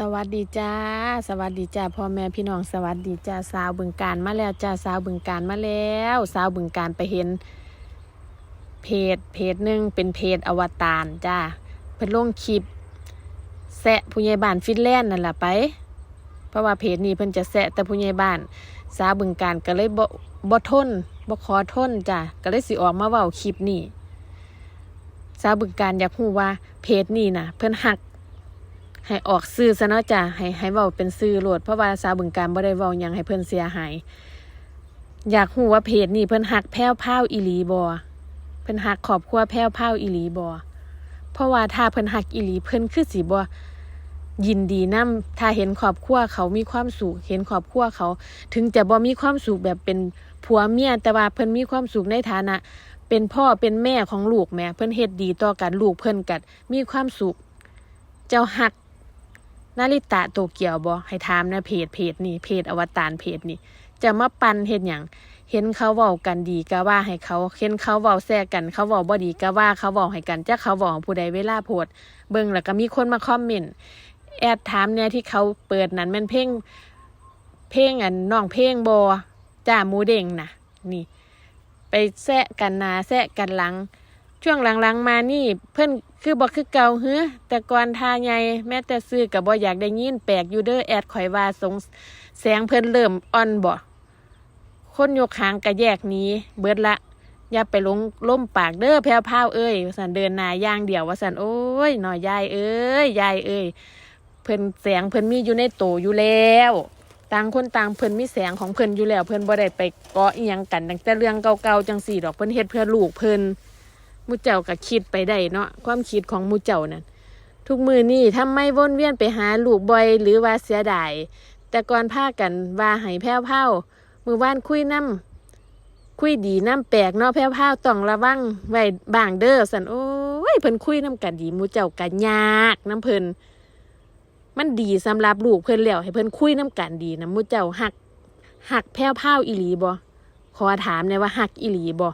สวัสดีจ้า สวัสดีจ้าพ่อแม่พี่น้องสวัสดีจ้าสาวบึงการมาแล้วจ้าสาวบึงการมาแล้ว สาวบึงการไปเห็น เพจเพจหนึ่งเป็นเพจอวตารจ้าเพิ่นลงคลิปแซะผู้ใหญ่บ้านฟินแลนด์นั่นแหละไป เพราะว่าเพจนี้เพิ่นจะแซะแต่ผู้ใหญ่บ้าน สาวบึงการก็เลยบ่บ่ทนบ่ขอทนจ้าก็เลยสิออกมาเว้าคลิปนี้สาวบึงการอยากรู้ว่าเพจนี้น่ะ เพิ่นหัก ให้ออกซื้อซะเนาะจ้ะให้ให้เว้าเป็นซื้อโหลดเพราะว่าสาวบึงการบ่ได้เว้าหยังให้เพิ่นเสียหายอยากฮู้ว่าเพจนี้เพิ่นฮักแพ้วพราวอีหลีบ่เพิ่นฮักครอบครัวแพ้วพราวอีหลีบ่เพราะว่าถ้าเพิ่นฮักอีหลีเพิ่นคือสิบ่ยินดีนํถ้าเห็นครอบครัวเขามีความสุขเห็นครอบครัวเขา ถึงจะบ่มีความสุขแบบเป็นผัวเมียแต่ว่าเพิ่นมีความสุขในฐานะ เป็นพ่อเป็นแม่ของลูกแม่เพิ่นเฮ็ดดีต่อกันลูกเพิ่นกัดมีความสุข เจ้าฮัก นาริตะโตเกียวบอให้ถามนะเพจเพจนี่เพจอวตารเพจนี่จะมาปันเห็นอย่างเห็นเขาเว้ากันดีก็ว่าให้เขาเห็นเขาเว้าแซ่กันเขาเว้าบ่ดีก็ว่าเขาเว้าให้กันจะเขาเว้าของผู้ใดเวลาโพดเบิ่งแล้วก็มีคนมาคอมเมนต์แอดถามเนี่ยที่เขาเปิดนั้นมันเพลงเพลงอันน้องเพลงบอจ้ามูเด้งนะนี่ ไปแซะกันนาแซะกันหลัง ช่วงหลังๆมานี่เพิ่อน คือบ่คือเก่าเฮ้อแต่ก่อนทาใหญ่แม้แต่ซื้อกับบ่อยากได้ยินแปลกอยู่เด้อแอดข่อยว่าสงแสงเพิ่นเริ่มอ่อนบ่คนยกหางกระแยกนี้ เบิดละ อย่าไปลงล่มปากเด้อแพ้วพาวเอ้ยสันเดินนาย่างเดี่ยวว่าสันโอ้ยหน่อยยายเอ้ยยายเอ้ยเพิ่นแสงเพิ่นมีอยู่ในโตอยู่แล้วต่างคนต่างเพิ่นมีแสงของเพิ่นอยู่แล้ว เพิ่นบ่ได้ไปเกาะอียงกันตั้งแต่เรื่องเก่าๆจังสี่ดอกเพิ่นเฮ็ดเพื่อลูกเพิ่น มูเจ้าก็คิดไปได้เนาะความคิดของมูเจ้านั่นทุกมือนี่ทำไม่วนเวียนไปหาลูกบ่อยหรือว่าเสียดายแต่ก่อนพากันว่าให้แพ้วเผามือว่านคุยน้ำคุยดีน้ำแปลกเนาะแพ้วเผาต้องระวังไว้บางเด้อสันโอ้ยเพิ่นคุยน้ำกันดีมูเจ้ากันยากน้ำเพิ่นมันดีสำหรับลูกเพิ่นแล้วให้เพิ่นคุยน้ำกันดีนะมูเจ้าหักหักแพ้วเผาอีหลีบ่ขอถามเลยว่าหักอีหลีบ่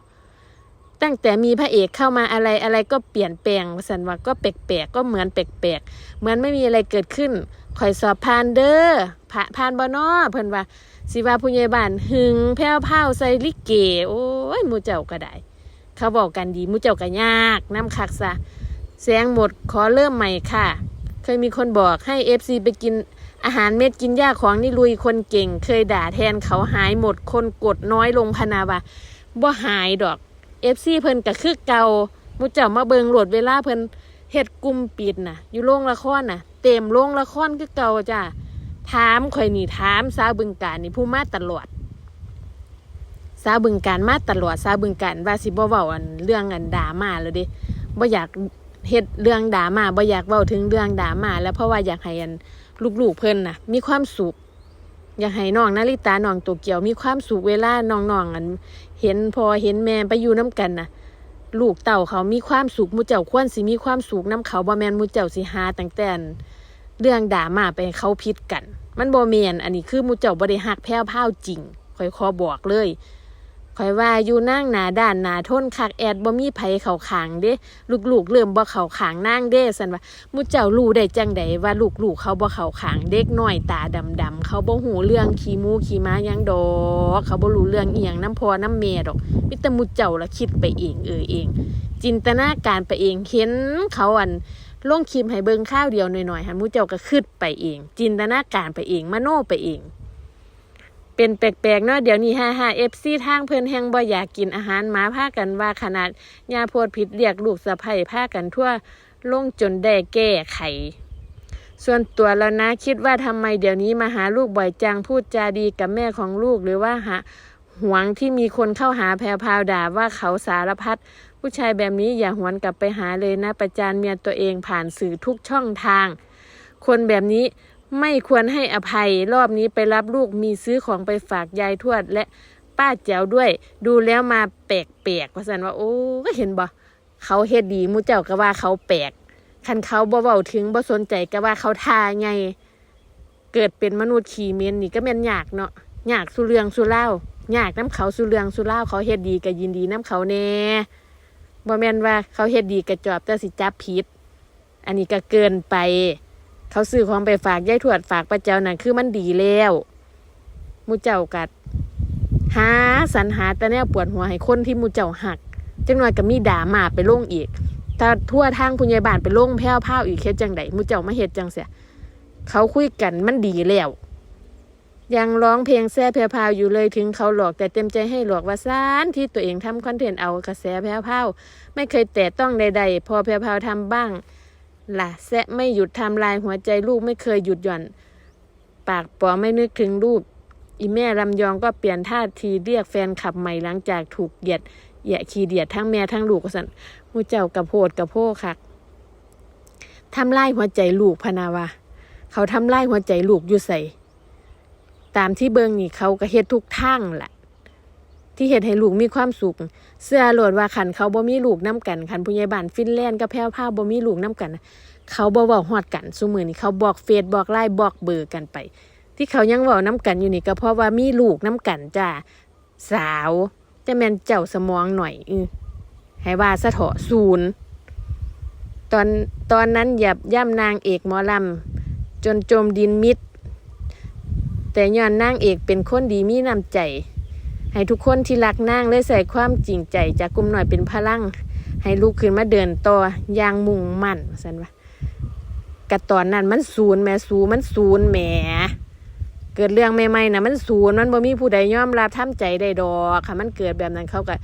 ตั้งแต่มีพระเอกเข้ามาอะไรอะไรก็เปลี่ยนแปลงสันว่าก็แปลกๆก็เหมือนแปลกๆเหมือนไม่มีอะไรเกิดขึ้นคอยสอบผ่านเด้อผ่าผ่านบอนอเพิ่นว่าสิว่าผู้ใหญ่บ้านหึงแพ้วพราใส่ลิเก โอ้ยมูเจ้าก็ได้ เขาบอกกันดีมูเจ้าก็ยากน้ำคักซะแสงหมดขอเริ่มใหม่ค่ะ เคยมีคนบอกให้เอฟซีไปกินอาหารเม็ดกินหญ้าของนี่ลุยคนเก่ง เคยด่าแทนเขาหายหมดคนกดน้อยลงพนาว่าบ่หายดอก เอฟซีเพิ่นก็คือเก่ามุเจ้ามาเบิงโหลดเวลาเพิ่นเฮ็ดกลุ่มปิดน่ะ อยู่โรงละครน่ะ เต็มโรงละครคือเก่าจ้ะถามข่อยนี่ถามสาวบึงการนี่ผู้มาตลอดสาวบึงการมาตลอดสาวบึงการว่าสิบ่เว้าอันเรื่องอันดราม่าแล้วเด้บ่อยากเฮ็ดเรื่องดราม่าบ่อยากเว้าถึงเรื่องดราม่าแล้วเพราะว่าอยากให้อันลูกๆเพิ่นน่ะ มีความสุข อยากให้น้องนาริตาน้องตัวเกี่ยวมีความสุขเวลาน้องๆอันเห็นพอเห็นแม่ไปอยู่น้ำกันนะลูกเต่าเขามีความสุขมูเจ้าควรสิมีความสุขน้ำเขาบ่แมนมูเจ้าสิหาตั้งแต่เรื่องด่ามาไปเขาพิดกัน มันบ่แมนอันนี้คือมูเจ้าบ่ได้หักแพ้วพ้าวจริงคอยขอบอกเลย ข่อยว่าอยู่นั่งหนาด้านหนาทนคักแอดบ่มีไผเขาขางเด้ลูกๆเริ่มบ่เขาขางนั่งเด้สันว่ามูเจ้ารู้ได้จังใดว่าลูกๆเขาบ่เขาขางเด็กน้อยตาดำๆเขาบ่หูเรื่องขี้มูขี้ม้ายังดอกเขาบ่รู้เรื่องเอียงน้ำพอน้ำเมดอกมิตรมุเจ้าละคิดไปเองเออเอง จินตนาการไปเองเห็นเขาอันลงคลิปให้เบิ่งข้าวเดียวหน่อยๆหันมุเจ้าก็คิดไปเอง จินตนาการไปเองมโนไปเอง เป็นแปลกๆเนาะเดี๋ยวนี้ฮ่าฮ่าเอฟซีทางเพิ่อนแฮงบ่อยากกินอาหารหมาพากันว่าขนาดยาโพดผิดเรียกลูกสะใภ้พากันทั่วลงจนได้แก้ไข ส่วนตัวแล้วนะคิดว่าทำไมเดี๋ยวนี้มาหาลูกบ่อยจังพูดจาดีกับแม่ของลูกหรือว่าหาหวงที่มีคนเข้าหาแพรพาวด่าว่าเขาสารพัดผู้ชายแบบนี้อย่าหวนกลับไปหาเลยนะ ประจานเมียตัวเองผ่านสื่อทุกช่องทาง คนแบบนี้ ไม่ควรให้อภัยรอบนี้ไปรับลูกมีซื้อของไปฝากยายทวดและป้าแจ๋วด้วย ดูแล้วมาแปลกๆว่าสันว่า โอ้ก็เห็นบ่เขาเฮ็ดดีมูเจ้าก็ว่าเขาแปลกคันเขาบ่เว้าถึงบ่สนใจก็ว่าเขาทาไง เกิดเป็นมนุษย์ขี่เมนนี่ก็แม่นยากเนาะยากสุเรืองสุเล่ายากน้ำเขาสุเรืองสุเล่าเขาเฮ็ดดีก็ยินดีน้ำเขาแน่บ่แม่นว่าเขาเฮ็ดดีก็จอบแต่สิจับผิด อันนี้ก็เกินไป เขาซื้อของไปฝากยายทวดฝากป้าเจ้านั่นคือมันดีแล้วมูเจ้ากัด หาสรรหาแต่แนวปวดหัวให้คนที่มูเจ้าหักจังหน่อยก็มีด่ามาไปลงอีกถ้าทั่วทางพุญญาบาลไปลงแพ้วพ้าอีกเฮ็ดจังไดมูเจ้ามาเฮ็ดจังเสียเขาคุยกันมันดีแล้วยังร้องเพลงแซ่แพรวพาวอยู่เลยถึงเขาหลอกแต่เต็มใจให้หลอกว่าซานที่ตัวเองทำคอนเทนต์เอากระแสแพรวพาวไม่เคยแตะต้องใดๆ พอแพรวพาวทำบ้าง ล่ะแซะไม่หยุดทำลายหัวใจลูกไม่เคยหยุดหย่อน ปากปอไม่นึกถึงลูกอีแม่ลำยองก็เปลี่ยนท่าทีเรียกแฟนขับใหม่หลังจากถูกเหยียดเหยียขีเดียดทั้งแม่ทั้งลูกสันมูเจ้ากับโพดกับโพคักทำลายหัวใจลูกพนาวาเขาทำลายหัวใจลูกอยู่ใส่ตามที่เบิงนี่เขาก็เฮ็ดทุกทางแหละ ที่เฮ็ดให้ลูกมีความสุข เสื้อโหลดว่าขันเขาบ่มีลูกน้ำกันขันผู้ใหญ่บ้านฟินแลนด์กับแพ้วผ้าบ่มีลูกน้ำกัน เขาบ่เว้าฮอดกันซุมือนี้เขาบอกเฟซบอกไลน์บอกเบอร์กันไป ที่เขายังเว้าน้ำกันอยู่นี่ก็เพราะว่ามีลูกน้ำกันจ้าสาวจะแมนเจ้าสมองหน่อยอือให้ว่าสะเถาะศูนย์ตอนตอนนั้นหยับย่ำนางเอกหมอลำจนจมดินมิด แต่ย้อนนางเอกเป็นคนดีมีน้ำใจ ให้ทุกคนที่รักนางเลยใส่ความจริงใจจากกลุ่มหน่อยเป็นพลัง ให้ลูกขึ้นมาเดินต่ออย่างมุ่งมั่นสันว่ากะตอนนั้นมันศูนย์แม่ศูนย์มันศูนย์แหม เกิดเรื่องใหม่ๆนะมันศูนย์มันบ่มีผู้ใดยอมรับทำใจได้ดอกค่ะ มันเกิดแบบนั้นเขาก็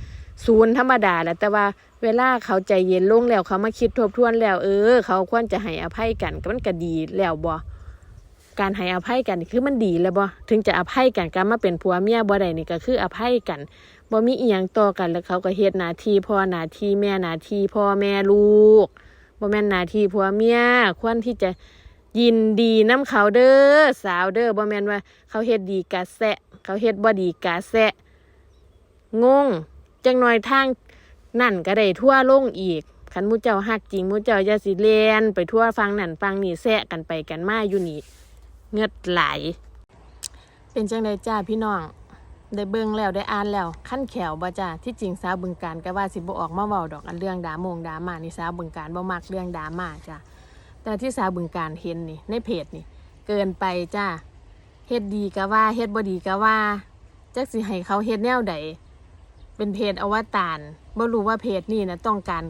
ศูนย์ธรรมดาแหละแต่ว่าเวลาเขาใจเย็นลงแล้วเขามาคิดทบทวนแล้ว เออ เขาควรจะให้อภัยกันก็มันก็ดีแล้วบ่ การให้อภัยกันคือมันดีแล้วบ่ถึงจะอภัยกันการมาเป็นผัวเมียบ่ได้นี่ก็คืออภัยกันบ่มีอีหยังต่อกันแล้วเขาก็เฮ็ดหน้าที่พ่อหน้าที่แม่หน้าที่พ่อแม่ลูกบ่แม่นหน้าที่ผัวเมียควรที่จะยินดีน้ำเขาเด้อสาวเด้อบ่แม่นว่า เขาเฮ็ดดีกะแซะ เขาเฮ็ดบ่ดีกะแซะงงจังหน่อยทางนั่นก็ได้ทั่วลงอีกคันมูเจ้าฮักจริงมูเจ้าอย่าสิเลียนไปทั่วฟังนั่นฟังนี่แซะกันไปกันมาอยู่นี่ เงือดไหล เป็นจังไดจ้าพี่น้อง ได้เบิ่งแล้วได้อ่านแล้วขั้นแขวบ่จ้าที่จริงสาวบึงการก็ว่าสิบ่ออกมาเว้าดอกอันเรื่องดรามงดราม่านี่สาวบึงการบ่มักเรื่องดราม่าจ้าแต่ที่สาวบึงการเห็นนี่ในเพจนี่ เกินไปจ้าเฮ็ดดีก็ว่าเฮ็ดบ่ดีก็ว่าจักสิให้เขาเฮ็ดแนวใดเป็นเพจอวตารบ่รู้ว่าเพจนี่นะต้องการ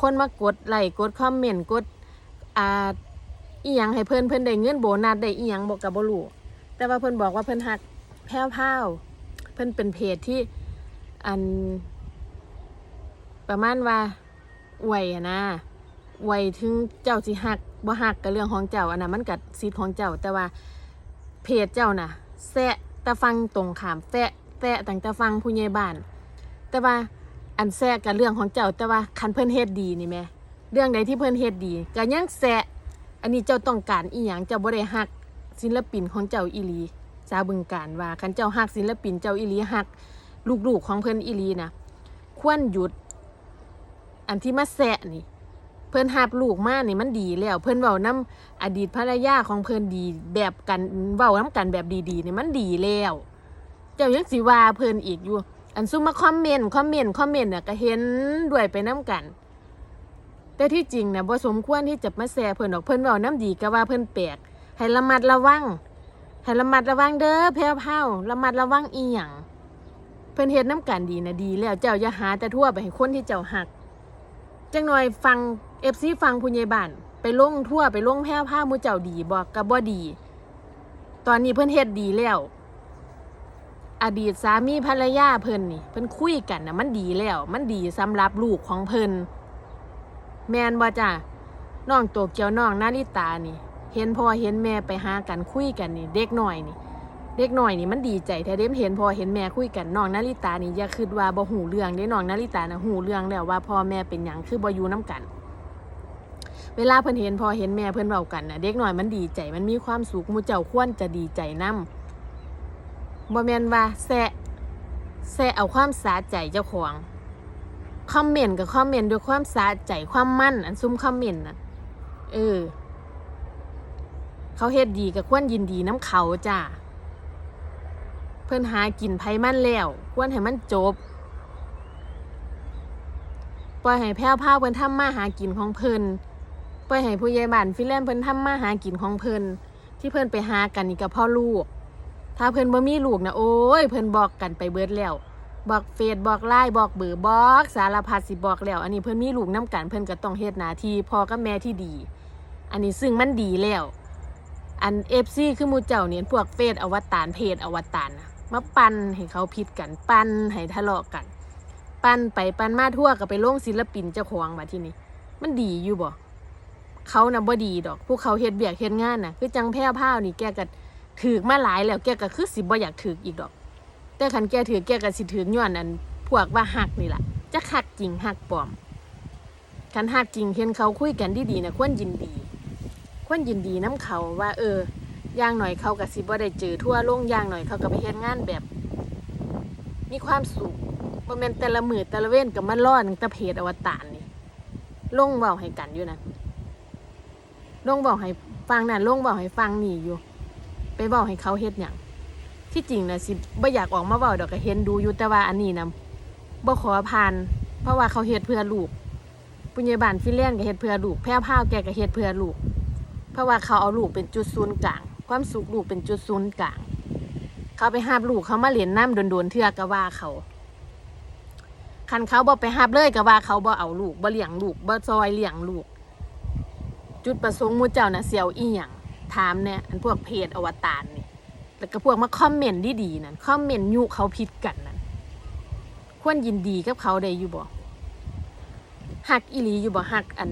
คนมากดไลค์กดคอมเมนต์กดอ่า อีหยังให้เพิ่นเพิ่นได้เงินโบนัสได้อีหยังบอกกับบ่รู้แต่ว่าเพิ่นบอกว่าเพิ่นฮักแพ้วพราวเพิ่นเป็นเพจที่อัน ประมาณว่าอวยอะนะอวยถึงเจ้าสิฮักบ่ฮักก็เรื่องของเจ้าอันนั้นมันก็สิทธิ์ของเจ้า แต่ว่าเพจเจ้าน่ะแซะแต่ฟังตรงขามแซะแซะตั้งแต่ฟังผู้ใหญ่บ้าน แต่ว่าอันแซะกับเรื่องของเจ้า แต่ว่าคันเพิ่นเฮ็ดดีนี่แม่เรื่องใดที่เพิ่นเฮ็ดดีก็ยังแซะ อันนี้เจ้าต้องการอีหยังเจ้าบ่ได้ฮักศิลปินของเจ้าอีลีสาบึงการว่าคันเจ้าฮักศิลปินเจ้าอีลีฮักลูกๆของเพิ่นอีลีนะควรหยุด อันที่มาแซะนี่ เพิ่นหับลูกมานี่มันดีแล้ว เพิ่นเว้านํอดีตภรรยาของเพิ่นดีแบบกันเว้านํกันแบบดีๆนี่มันดีแล้ว เจ้ายังสิว่าเพิ่นอีกอยู่ อันซุมมาคอมเมนต์คอมเมนต์คอมเมนต์น่ะก็เห็นด้วยไปนํกัน แต่ที่จริงนะบ่สมควรที่จะมาแซ่เพิ่นดอกเพิ่นเว้าน้ำดีก็ว่าเพิ่นแปลกให้ระมัดระวังให้ระมัดระวังเด้อแพ้วเผาระมัดระวังอีหยังเพิ่นเฮ็ดน้ำกันดีนะดี แล้วเจ้าอย่าหาแต่ทั่วไปให้คนที่เจ้าหักจังหน่อยฟัง FC ฟังผู้ใหญ่บ้านไปลงทั่วไปลงแพ้วเผามู่เจ้าดีบ่ก็บ่ดี ตอนนี้เพิ่นเฮ็ดดีแล้ว อดีตสามีภรรยาเพิ่นนี่เพิ่นคุยกันนะมันดีแล้ว มันดีสำหรับลูกของเพิ่น แมนบ่จ้ะน้องโตเกียวน้องนาริตานี่ เห็นพ่อเห็นแม่ไปหากันคุยกันนี่ เด็กหน่อยนี่ เด็กหน่อยนี่มันดีใจแท้เด้มเห็นพ่อเห็นแม่คุยกันน้องนาริตานี่อย่าคิดว่าบ่หูเรื่องเด้น้องนาริตานะหูเรื่องแล้วว่าพ่อแม่เป็นหยังคือบ่อยู่น้กัน เวลาเพิ่นเห็นพ่อเห็นแม่เพิ่นเว้ากันน่ะเด็กหน่อยมันดีใจมันมีความสุขมูเจ้าควรจะดีใจนํบ่แม่นว่าแซะแซะเอาความสาใจเจ้าของ คอมเมนต์กับคอมเมนต์ด้วยความสะใจความมั่น อันซุ้มคอมเมนต์น่ะ เออ เขาเฮ็ดดีกับควรยินดีน้ำเขาจ้าเพิ่อนหากินไผมันแล้ว ควรให้มันจบ ปล่อยให้แพ้วพราเพิ่อนทำมาหากินของเพิ่นปล่อยให้ผู้ใหญ่บ้านฟินแลนเพิ่นทำมาหากินของเพิ่นที่เพิ่นไปหากันนี่ก็เพ่อลูก ถ้าเพิ่นบ่มีลูกนะโอ้ย เพิ่นบอกกันไปเบิดแล้ว บอกเฟซบอกไลน์บอกเบอร์บอกสารพัดสิบอกแล้ว อันนี้เพิ่อนมีลูกน้ำกันเพิ่อนก็ต้องเฮ็ดหน้าที่พ่อกับแม่ที่ดี อันนี้ซึ่งมันดีแล้ว อัน FC คือมูเจ้าเนี่ยพวกเฟซอวตารเพจอวตารนะมาปั่นให้เขาผิดกันปั่นให้ทะเลาะกัน ปั่นไปปั่นมาทั่วก็ไปลงศิลปินเจ้าของมาที่นี่มันดีอยู่บ่เขาน่ะบ่ดีดอก พวกเขาเฮ็ดเบียกเฮ็ดงานน่ะคือจังแพ้วพราวนี่แกก็ถือมาหลายแล้วแกก็คือสิบ่อยากถืออีกดอก แต่คันแกถือแกก็สิถือย้อนอันพวกว่าหักนี่ล่ะจะหักจริงหักปลอมคันหักจริงเห็นเขาคุยกันดีๆนะควรยินดี ควรยินดีน้ำเขาว่า เอออย่างหน่อยเขาก็สิบ่ได้เจอทั่วโลกอย่างหน่อยเขาก็ไปเฮ็ดงานแบบ มีความสุขบ่แม่นแต่ละมือแต่ละเว้นก็มารอตั้งแต่เพจอวตารนี่ลงเบาให้กันอยู่นะลงเบาให้ฟังนั่นลงเบาให้ฟังนี่อยู่ ไปเบาให้เขาเฮ็ดหยัง ที่จริงนะสิบ่อยากออกมาเบาดอกก็เห็นดูอยู่แต่ว่าอันนี้นะบ่ขอผ่าน เพราะว่าเขาเฮ็ดเพื่อลูกปุญญาบาลฟินแลนด์ก็เฮ็ดเพื่อลูกแพร่พราวแกก็เฮ็ดเพื่อลูก เพราะว่าเขาเอาลูกเป็นจุดศูนย์กลาง ความสุขลูกเป็นจุดศูนย์กลาง เขาไปหาบลูกเขามาเหรียนน้ำโดนๆเทือก็ว่าเขาคันเขาบอกไปหับเลยก็ว่าเขาบ่เอาลูกบ่เลี้ยงลูกบ่ซอยเลี้ยงลูก จุดประสงค์มูเจ้าน่ะเสียวอีหยังถามเนี่ยอันพวกเพจอวตาร แล้วก็พวกมาคอมเมนต์ดีๆนั่นคอมเมนต์ยุเขาผิดกันนั่นควรยินดีกับเขาได้อยู่บ่ฮักอีหลีอยู่บ่ฮักอัน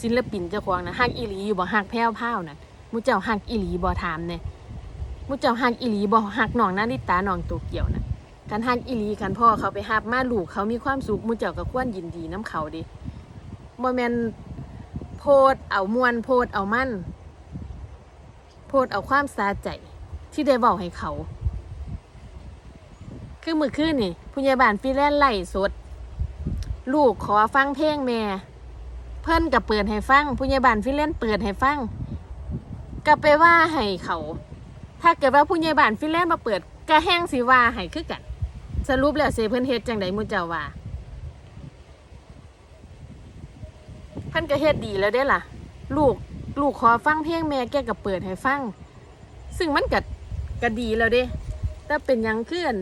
ศิลปินเจ้าของนะฮักอีหลีอยู่บ่ฮักแพ้วพราวนั่นมูเจ้าฮักอีหลีบ่ถามเนี่ยมูเจ้าฮักอีหลีบ่ฮักน้องนาริตาน้องโตเกี่ยวนะการหักอีหลีกันพ่อเขาไปหับมาลูกเขามีความสุขมูเจ้าก็ควรยินดีน้ำเขาดิบ่แมนโพดเอามวนโพดเอามั่นโพดเอาความสาใจ ที่ได้บอกให้เขา คือมือคืนนี่ผู้ใหญ่บ้านฟีแลนไล่สด ลูกขอฟังเพลงแม่ เพิ่นกับเปิดให้ฟังผู้ใหญ่บ้านฟีแลนเปิดให้ฟังก็ไปว่าให้เขา ถ้าเกิดว่าผู้ใหญ่บ้านฟินแลนมาเปิดก็แห้งสิว่าให้คือกัน สรุปแล้วเสเพิ่นเฮ็ดจังไดมู่เจ้าว่าเพิ่นก็เฮ็ดดีแล้วเด้ล่ะ ลูกลูกขอฟังเพลงแม่แกก็เปิดให้ฟัง ซึ่งมันก็ ก็ดีแล้วเด้แต่เป็นยังคืออั่น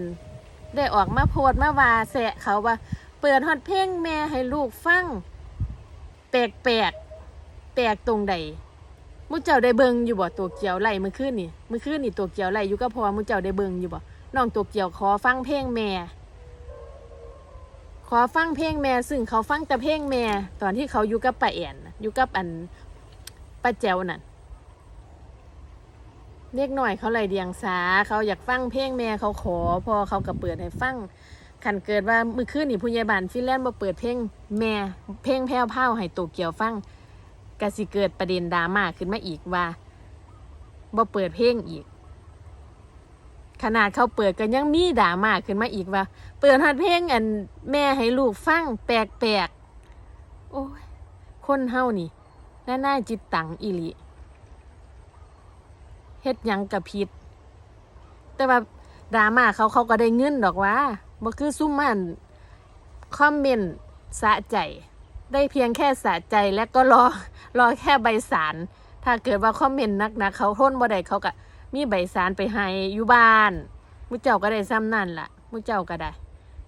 ได้ออกมาโพดมาว่าแสะเขาว่า เปิดฮอดเพลงแม่ให้ลูกฟังแปลกแปลกแปลกตรงใดมุเจ้าได้เบิงอยู่บ่ตัวเกียวไหลเมื่อคืนนี่เมื่อคืนนี่ตัวเกียวไหลอยู่ก็พอมุเจ้าได้เบิงอยู่บ่น้องตัวเกียวขอฟังเพลงแม่ขอฟังเพลงแม่ซึ่งเขาฟังแต่เพลงแม่ตอนที่เขาอยู่กับป้าแอนน่ะอยู่กับอันป้าแจวนั่น เล็กหน่อยเขาเลยเดียงสา เขาอยากฟังเพลงแม่เขาขอพอเขาก็เปิดให้ฟังขันเกิดว่ามื่อคืนนี่ผู้ใหญ่บ้านฟินแลนด์มาเปิดเพลงแม่เพลงแพ้วเผาให้ตัวเกียวฟังกสิเกิดประเด็นดราม่าขึ้นมาอีกว่าบ่เปิดเพลงอีก ขนาดเขาเปิดก็ยังมีดราม่าขึ้นมาอีกว่า เปิดฮัดเพลงอันแม่ให้ลูกฟังแปลกๆโอ้ยคนเฮานี่น่าน่าจิตตังอีหลี เฮ็ดหยังกับผิด แต่ว่าดราม่าเขาเขาก็ได้เงินดอกว่าบ่คือซุ่มมันคอมเมนต์สะใจ ได้เพียงแค่สะใจและก็รอรอแค่ใบสาร ถ้าเกิดว่าคอมเมนต์นักๆเขาทนบ่ได้เขาก็มีใบสารไปให้อยู่บ้านมุเจ้าก็ได้ซ้ำนั่นล่ะมุเจ้าก็ได้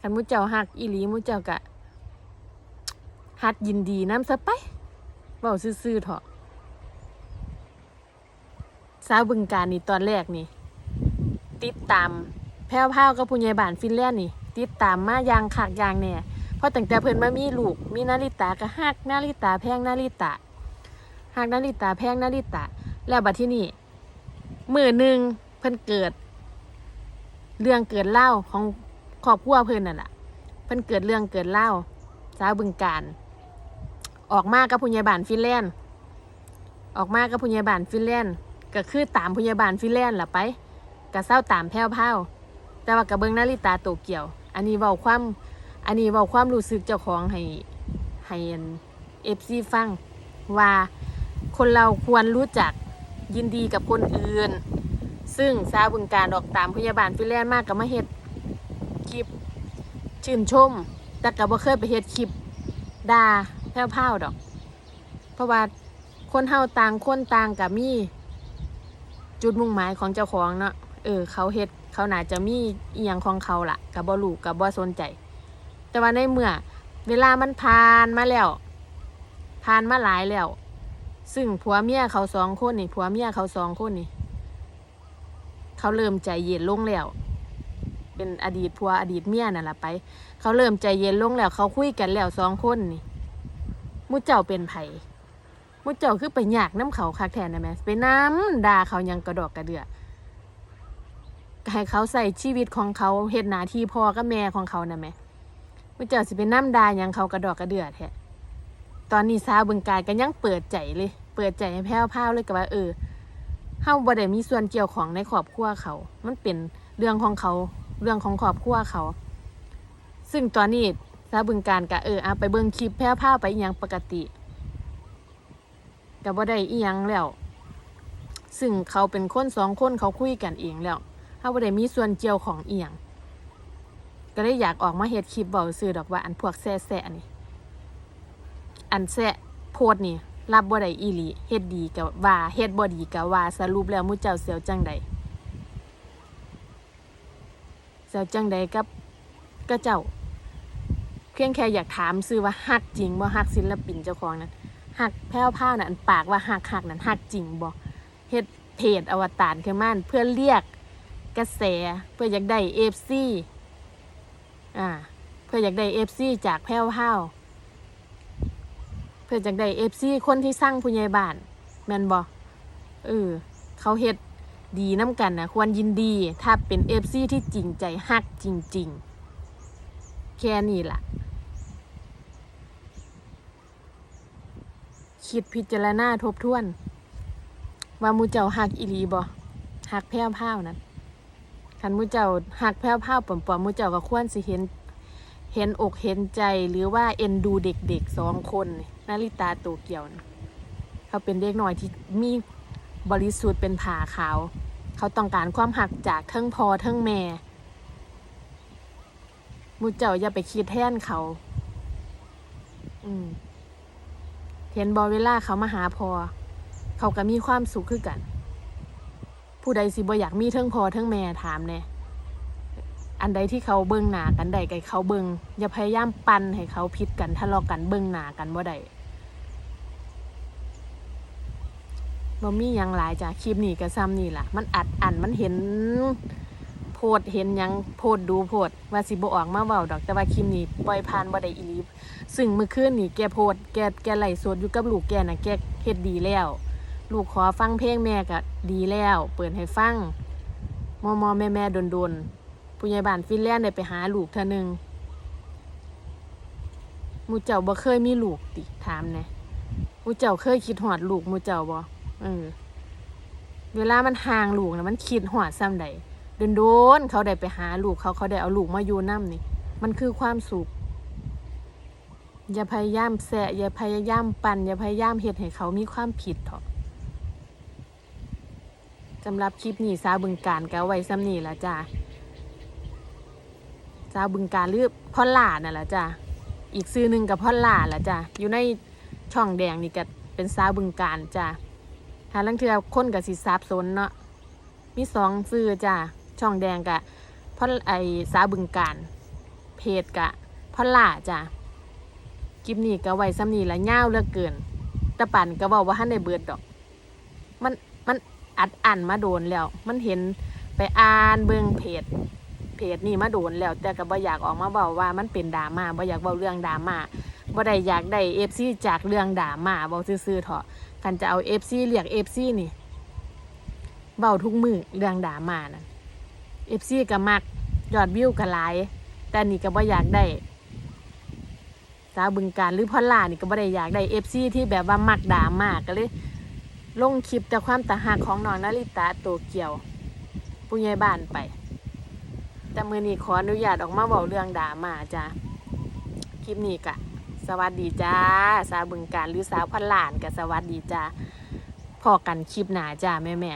คันมุเจ้าฮักอีหลีมุเจ้าก็ฮัดยินดีน้ำซะไปเบาซื่อๆเถอะ สาวบึงการนี่ตอนแรกนี่ ติดตามแพ้วพาวกับผู้ใหญ่บ้านฟินแลนด์นี่ ติดตามมาอยางขากอยางเนี่ยเพราะตั้งแต่เพิ่นมามีลูก มีนาริตาก็ฮักนาริตาแพงนาริตาฮักนาริตาแพงนาริตาแล้วบัดที่นี่มือหนึ่งเพิ่นเกิด เรื่องเกิดเล่าของครอบครัวเพิ่นนั่นแหละเพิ่นเกิดเรื่องเกิดเล่าสาวบึงการ ออกมากับผู้ใหญ่บ้านฟินแลนด์ออกมากับผู้ใหญ่บ้านฟินแลนด์ ก็คือตามผู้ใหญ่บ้านฟิแลนด์ล่ะไปก็เศร้าตามแพ้วพราวแต่ว่ากับเบิงนาริตาโตเกียว อันนี้เว้าความ อันนี้เว้าความรู้สึกเจ้าของให้ให้เอฟซีฟังว่าคนเราควรรู้จักยินดีกับคนอื่น ซึ่งสาบึงการออกตามพยาบาลฟิแลนด์มากกับมาเฮ็ดคลิปชื่นชม แต่ก็บ่เคยไปเฮ็ดคลิปด่าแพ้วๆดอก เพราะว่าคนเฮาต่างคนต่างกับมี จุดมุ่งหมายของเจ้าของเนาะเออ เขาเฮ็ดเขาน่าจะมีเอียงของเขาล่ะกับบ่รู้กับบ่สนใจ แต่ว่าในเมื่อ เวลามันผ่านมาแล้วผ่านมาหลายแล้ว ซึ่งผัวเมียเขาสองคนนี่ผัวเมียเขาสองคนนี่ เขาเริ่มใจเย็นลงแล้ว เป็นอดีตผัวอดีตเมียนั่นแหละไป เขาเริ่มใจเย็นลงแล้ว เขาคุยกันแล้วสองคนนี่มุเจ้าเป็นไผ มุเจ้าคือไปหยากน้ำเขาคักแทนนะแม่ไปน้ำด่าเขายังกระดอกกระเดือให้เขาใส่ชีวิตของเขาเฮ็ดหน้าที่พ่อกับแม่ของเขานะแม่มุเจ้าสิเป็นน้ำด่ายังเขากระดอกกระเดือแท้ตอนนี้สาวบึงการก็ยังเปิดใจเลย เปิดใจให้แพ้วพาวเลยกับว่าเออเฮาบ่ได้มีส่วนเกี่ยวของในครอบครัวเขา มันเป็นเรื่องของเขา เรื่องของครอบครัวเขา ซึ่งตอนนี้สาวบึงการก็เออเอาไปเบิ่งคลิปแพ้วพาวไปอหยังปกติ ก็บ่ได้อียังแล้ว ซึ่งเขาเป็นคนสองคนเขาคุยกันเองแล้วเฮาบ่ได้มีส่วนเกี่ยวของอียังก็เลยอยากออกมาเฮ็ดคลิปเว้าซื่อดอกว่าอันพวกแซ่ๆนี่ อันแซ่โพดนี่ รับบ่ได้อีหลีเฮ็ดดีก็ว่าเฮ็ดบ่ดีก็ว่าสรุปแล้วมู่เจ้าเสียวจังใดเสียวจังใดกับก็เจ้า เพียงแค่อยากถามซื่อว่าฮักจริงบ่ฮักศิลปินเจ้าของนั้น ฮักแพ้วผ้าวน่ะอันปากว่าฮักฮักนั้นฮักจริงบ่เฮ็ดเพจอวตารขึ้นมาเพื่อเรียกกระแสเพื่ออยากได้ FC อ่าเพื่ออยากได้ FC จากแพ้วผ้าเพื่อจากได้เอฟซีคนที่สร้างผู้ใหญ่บ้านแมนบอเออเขาเฮ็ดดีน้ำกันนะควรยินดีถ้าเป็นเอฟซีที่จริงใจฮักจริง ๆ แค่นี้ล่ะ คิดพิจารณาทบทวน ว่ามูเจ้าหักอีหลีบ่หักแพ้วพ้าวนั้นคันมูเจ้าหักแพ้วพ้าวปอมๆหมูเจ้าก็ควรสิเห็น เห็นอกเห็นใจหรือว่าเอ็นดูเด็กๆสองคนนาริตาโตเกียวนี่เขาเป็นเด็กหน่อยที่มีบริสุทธิ์เป็นผ่าขาว เขาต้องการความหักจากเทั้งพอเทั้งแม่มูเจ้าอย่าไปคิดแทนเขา อืม เห็นบอเวลาเขามาหาพอ เขาก็มีความสุขคือกัน ผู้ใดสิบ่อยากมีเทั้งพอเทั้งแม่ถามแน่อันใดที่เขาเบิ่งหนากันใดกับเขาเบิ่งอย่าพยายามปั่นให้เขาพิดกันทะเลาะกันเบิ่งหนากันบ่ได้บ่มีหยังหลายจ้ะคลิปนี้ก็ซ้ำนี่ล่ะ มันอัดอันมันเห็น พดเห็นยังโพดดูโพดว่าสิบออกมาเว้าดอกแต่ว่าคลิปนี้ปล่อยผ่านบ่ได้อีหลีซึ่งเมื่อคืนนี่แกโพดแกแกไหลสดอยู่กับลูกแกน่ะแกเฮ็ดดีแล้ว ลูกขอฟังเพลงแม่ก็ดีแล้ว เปิดให้ฟังมอมอแม่แม่ๆดนๆผู้ใหญ่บ้านฟินแลนด์ได้ไปหาลูกเท่านึงมูเจ้าบ่เคยมีลูกติถามน่หมูเจ้าเคยคิดหอดลูกมูเจ้าบ่เออเวลามันห่างลูกนะมันคิดหอดซ้ำใด โดนๆเขาได้ไปหาลูกเขาเขาได้เอาลูกมาอยู่น้ำนี่ มันคือความสุข อย่าพยายามแสะอย่าพยายามปั่นอย่าพยายามเฮ็ดให้เขามีความผิดเถอะสำหรับคลิปนี้สาวบึงการก็ไว้ซ้ำนี่ละจ้าสาวบึงการหรือพ่อหลานั่นแหละจ้ะอีกซื้อหนึ่งกับพ่อหลาแหละจ้ะอยู่ในช่องแดงนี่ก็เป็นสาวบึงการจ้ะหาลังเทือคนกับสิซับสนเนาะมีสองซื้อจ้ะ ช่องแดงกะพ่อไอสาบึงการเพจกะพ่อหลาจ้ะคลิปนี้ก็ไว้ซ้ำนี่ละเง่าเลือกเกินตะปั่นก็บอกว่าท่านได้เบิดดอก มันมันอัดอันมาโดนแล้ว มันเห็นไปอ่านเบิ่งเพจเพจนี่มาโดนแล้ว แต่ก็บ่อยากออกมาเบาว่ามันเป็นดราม่าบ่อยากเบาเรื่องดราม่าบ่ได้อยากได้เอฟซีจากเรื่องดราม่าเบาซื่อๆเถอะกันจะเอาเอฟซีเรียกเอฟซีนี่เบาทุกมือเรื่องดราม่านะ เอฟซีก็มักยอดวิวก็หลาย แต่นี่ก็บ่อยากได้สาวบึงการหรือพอลล่านี่ก็บ่ได้อยากได้เอฟซีที่แบบว่ามักดรามากก็เลยลงคลิปแต่ความตาหักของน้องนาริตาโตเกียวผู้ใหญ่บ้านไป แต่มือนี้ขออนุญาตออกมาบอกเรื่องดรามาจ้าคลิปนี้กะ สวัสดีจ้า สาวบึงการหรือสาวพันหลานกะสวัสดีจ้าพอกันคลิปหนาจ้าแม่แม่